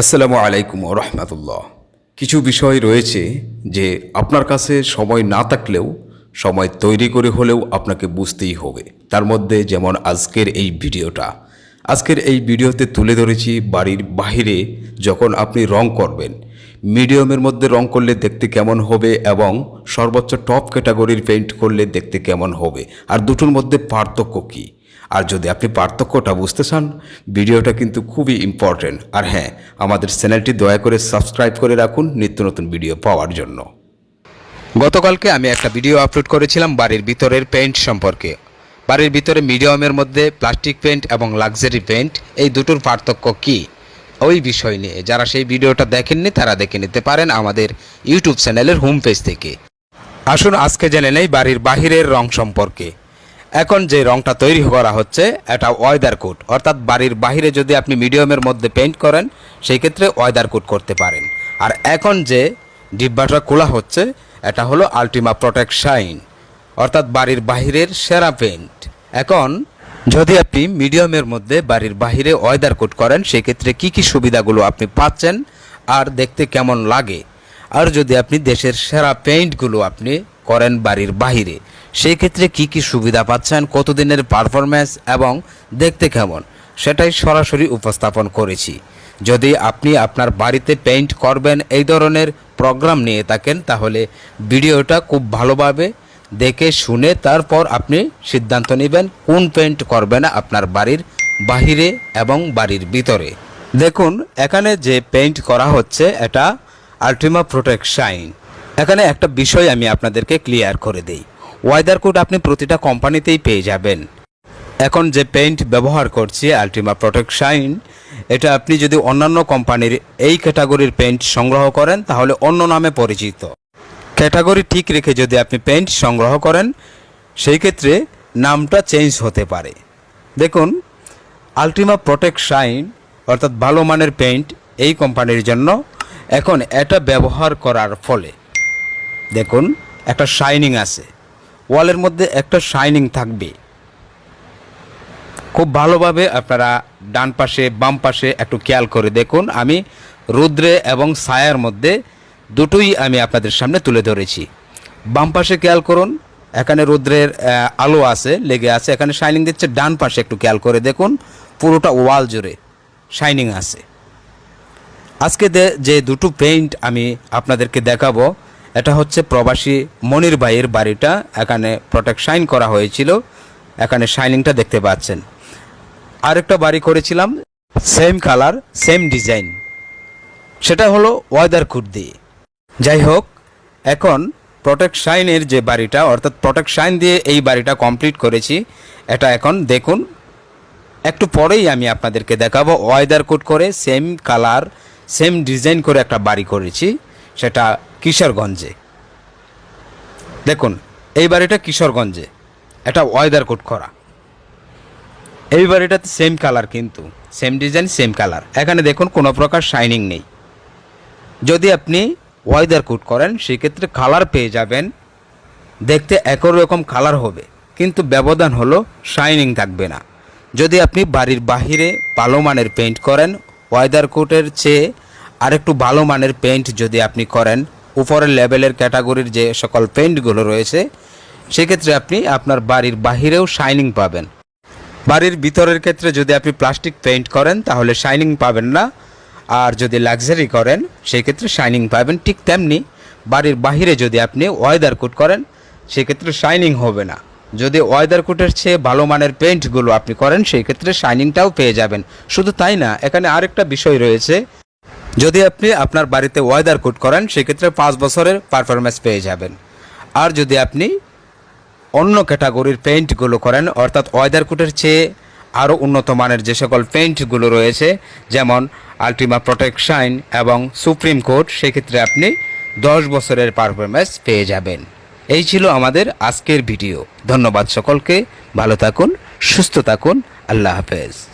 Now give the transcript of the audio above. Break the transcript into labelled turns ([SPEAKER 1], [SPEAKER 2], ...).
[SPEAKER 1] আসসালামু আলাইকুম রহমতুল্লাহ। কিছু বিষয় রয়েছে যে আপনার কাছে সময় না থাকলেও, সময় তৈরি করে হলেও আপনাকে বুঝতেই হবে। তার মধ্যে যেমন আজকের এই ভিডিওটা। আজকের এই ভিডিওতে তুলে ধরেছি বাড়ির বাহিরে যখন আপনি রং করবেন, মিডিয়ামের মধ্যে রং করলে দেখতে কেমন হবে এবং সর্বোচ্চ টপ ক্যাটাগরির পেইন্ট করলে দেখতে কেমন হবে, আর দুটোর মধ্যে পার্থক্য কী? আর যদি আপনি পার্থক্যটা বুঝতে চান, ভিডিওটা কিন্তু খুবই ইম্পর্টেন্ট আর হ্যাঁ আমাদের চ্যানেলটি দয়া করে সাবস্ক্রাইব করে রাখুন নিত্য নতুন ভিডিও পাওয়ার জন্য।
[SPEAKER 2] গতকালকে আমি একটা ভিডিও আপলোড করেছিলাম বাড়ির ভিতরের পেইন্ট সম্পর্কে। বাড়ির ভিতরে মিডিয়ামের মধ্যে প্লাস্টিক পেইন্ট এবং লাক্সারি পেইন্ট এই দুটোর পার্থক্য কী? ওই বিষয় নিয়ে। যারা সেই ভিডিওটা দেখেননি, তারা দেখে নিতে পারেন আমাদের ইউটিউব চ্যানেলের হোম পেজ থেকে। আসুন আজকে জেনে নেই বাড়ির বাহিরের রং সম্পর্কে। এখন যে রংটা তৈরি করা হচ্ছে, এটা ওয়েদার কোট অর্থাৎ বাড়ির বাহিরে যদি আপনি মিডিয়ামের মধ্যে পেইন্ট করেন, সেই ক্ষেত্রে ওয়েদার কোট করতে পারেন। আর এখন যে ডিব্বাটা খোলা হচ্ছে, এটা হলো আলটিমা প্রোটেক্ট শাইন অর্থাৎ বাড়ির বাহিরের সেরা পেইন্ট এখন যদি আপনি মিডিয়ামের মধ্যে বাড়ির বাহিরে ওয়েদার কোট করেন সেক্ষেত্রে কি কি সুবিধাগুলো আপনি পাচ্ছেন, আর দেখতে কেমন লাগে? আর যদি আপনি দেশের সেরা পেইন্টগুলো আপনি করেন বাড়ির বাহিরে। সেই ক্ষেত্রে কি কি সুবিধা পাচ্ছেন, কতদিনের পারফরম্যান্স এবং দেখতে কেমন, সেটাই সরাসরি উপস্থাপন করেছি। যদি আপনি আপনার বাড়িতে পেইন্ট করবেন এই ধরনের প্রোগ্রাম নিয়ে থাকেন, তাহলে ভিডিওটা খুব ভালোভাবে দেখে শুনে তারপর আপনি সিদ্ধান্ত নেবেন কোন পেইন্ট করবেন আপনার বাড়ির বাহিরে এবং বাড়ির ভিতরে। দেখুন, এখানে যে পেইন্ট করা হচ্ছে, এটা আলটিমা প্রোটেক্ট শাইন এখানে একটা বিষয় আমি আপনাদেরকে ক্লিয়ার করে দিই। ওয়েদার কোড আপনি প্রতিটা কোম্পানিতেই পেয়ে যাবেন। এখন যে পেইন্ট ব্যবহার করছি আলটিমা প্রোটেক্ট শাইন এটা আপনি যদি অন্যান্য কোম্পানির এই ক্যাটাগরির পেইন্ট সংগ্রহ করেন, তাহলে অন্য নামে পরিচিত। ক্যাটাগরি ঠিক রেখে যদি আপনি পেইন্ট সংগ্রহ করেন, সেই ক্ষেত্রে নামটা চেঞ্জ হতে পারে। দেখুন আলটিমা প্রোটেক্ট শাইন অর্থাৎ ভালো মানের পেইন্ট এই কোম্পানির জন্য, এখন এটা ব্যবহার করার ফলে দেখুন, একটা শাইনিং আছে। ওয়ালের মধ্যে একটা শাইনিং থাকবে। খুব ভালোভাবে আপনারা ডান পাশে, বাম পাশে একটু খেয়াল করে দেখুন, আমি রুদ্রে এবং ছায়ার মধ্যে দুটোই আমি আপনাদের সামনে তুলে ধরেছি। বাম পাশে খেয়াল করুন, এখানে রুদ্রের আলো আছে, লেগে আছে, এখানে শাইনিং দিচ্ছে, ডান পাশে একটু খেয়াল করে দেখুন, পুরোটা ওয়াল জুড়ে শাইনিং আছে। আজকে যে দুটো পেইন্ট আমি আপনাদেরকে দেখাবো এটা হচ্ছে প্রবাসী মনির ভাইয়ের বাড়িটা। এখানে প্রোটেক্ট শাইন করা হয়েছিল। এখানে শাইনিংটা দেখতে পাচ্ছেন। আরেকটা বাড়ি করেছিলাম সেম কালার সেম ডিজাইন সেটা হলো ওয়েদার কুট দিয়ে যাই হোক, এখন প্রোটেক্ট শাইনের যে বাড়িটা, অর্থাৎ প্রোটেক্ট শাইন দিয়ে এই বাড়িটা কমপ্লিট করেছি। এটা এখন দেখুন, একটু পরেই আমি আপনাদেরকে দেখাবো ওয়েদার কোড করে সেম কালার সেম ডিজাইন করে একটা বাড়ি করেছি। সেটা কিশোরগঞ্জে। দেখুন, এই বাড়িটা কিশোরগঞ্জে। এটা ওয়েদার কোট করা। এই বাড়িটাতে সেম কালার কিন্তু সেম ডিজাইন সেম কালার এখানে দেখুন, কোনো প্রকার শাইনিং নেই। যদি আপনি ওয়েদার কোট করেন, সেক্ষেত্রে কালার পেয়ে যাবেন। দেখতে একই রকম কালার হবে, কিন্তু ব্যবধান হলো শাইনিং থাকবে না। যদি আপনি বাড়ির বাহিরে ভালো মানের পেইন্ট করেন, ওয়েদার কোটের চেয়ে আরেকটু ভালো মানের পেইন্ট যদি আপনি করেন উপরের লেভেলের ক্যাটাগরির যে সকল পেইন্টগুলো রয়েছে, সেক্ষেত্রে আপনি আপনার বাড়ির বাহিরেও শাইনিং পাবেন। বাড়ির ভিতরের ক্ষেত্রে যদি আপনি প্লাস্টিক পেইন্ট করেন, তাহলে শাইনিং পাবেন না। আর যদি লাক্সারি করেন সেই ক্ষেত্রে শাইনিং পাবেন। ঠিক তেমনি বাড়ির বাহিরে যদি আপনি ওয়েদার কোট করেন, সেক্ষেত্রে শাইনিং হবে না। যদি ওয়েদার কোটের চেয়ে ভালো মানের পেইন্টগুলো আপনি করেন সেই ক্ষেত্রে শাইনিংটাও পেয়ে যাবেন। শুধু তাই না, এখানে আরেকটা বিষয় রয়েছে যদি আপনি আপনার বাড়িতে ওয়েদার কোট করেন, সেক্ষেত্রে পাঁচ বছরের পারফরমেন্স পেয়ে যাবেন। আর যদি আপনি অন্য ক্যাটাগরির পেইন্টগুলো করেন, অর্থাৎ ওয়েদার কোটের চেয়ে আরও উন্নত মানের যে সকল পেইন্টগুলো রয়েছে, যেমন আলটিমা প্রোটেকশাইন এবং সুপ্রিম কোর্ট সেক্ষেত্রে আপনি দশ বছরের পারফরমেন্স পেয়ে যাবেন। এই ছিল আমাদের আজকের ভিডিও ধন্যবাদ সকলকে। ভালো থাকুন, সুস্থ থাকুন। আল্লাহ হাফেজ।